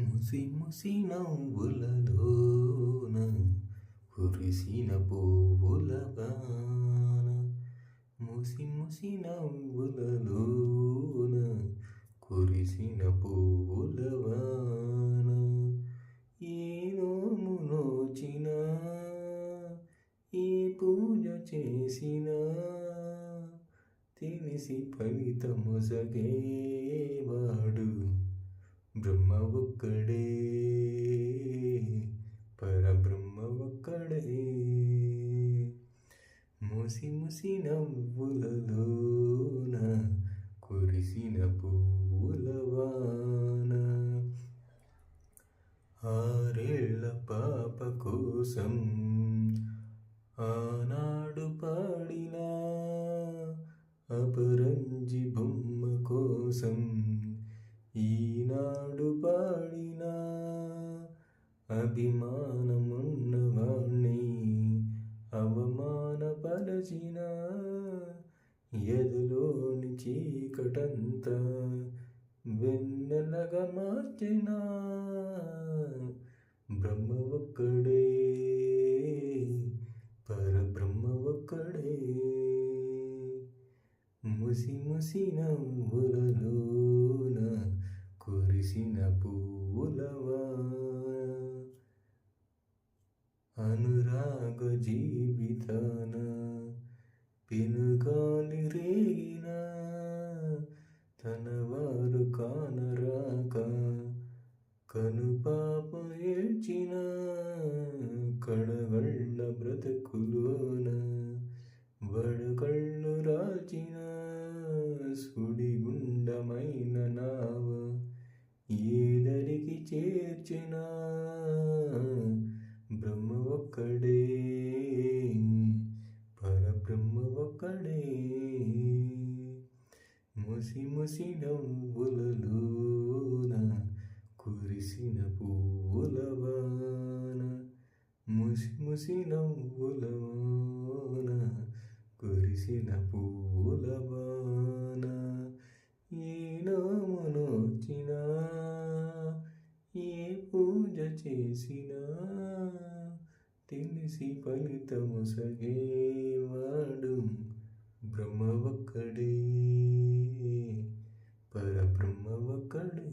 ముసి ముసి నవ్వులలోన కురిసిన పువ్వుల వాన ముసి ముసి నవ్వులలోన కురిసిన పువ్వుల వాన ఏ ఏ పూజ చేసినా తెలిసి ఫలితముసగేవాడు బ్రహ్మ ఒక్కడే పరబ్రహ్మ ఒక్కడే ముసి ముసి నవ్వులలోన కురిసిన పువ్వుల వాన. ఆరేళ్ళ పాప కోసం ఆనా ఈనాడు పాడిన అభిమానమున్నవాణ్ణి అవమానపరచిన ఎదులోని చీకటంతా వెన్నెలగా మార్చిన బ్రహ్మ ఒక్కడే పరబ్రహ్మ ఒక్కడే. ముసి ముసి నవ్వులలో కురిసిన పువ్వులవా అనురాగ జీవితాన పెనుగాలి రేగిన తన వారు కానరాక కనుపాప ఏడ్చిన కడగళ్ళ బ్రతుకులోన బడకళ్ళు రాచిన సుడి చేర్చిన? బ్రహ్మ ఒక్కడే. పరబ్రహ్మ ఒక్కడే. ముసి ముసి నవ్వులలోన కురిసిన పువ్వులవాన ముసి ముసి నవ్వులవాన పూజ చేసినా తెలిసి ఫలితము సగేవాడు బ్రహ్మ ఒక్కడే. పరబ్రహ్మ ఒక్కడే.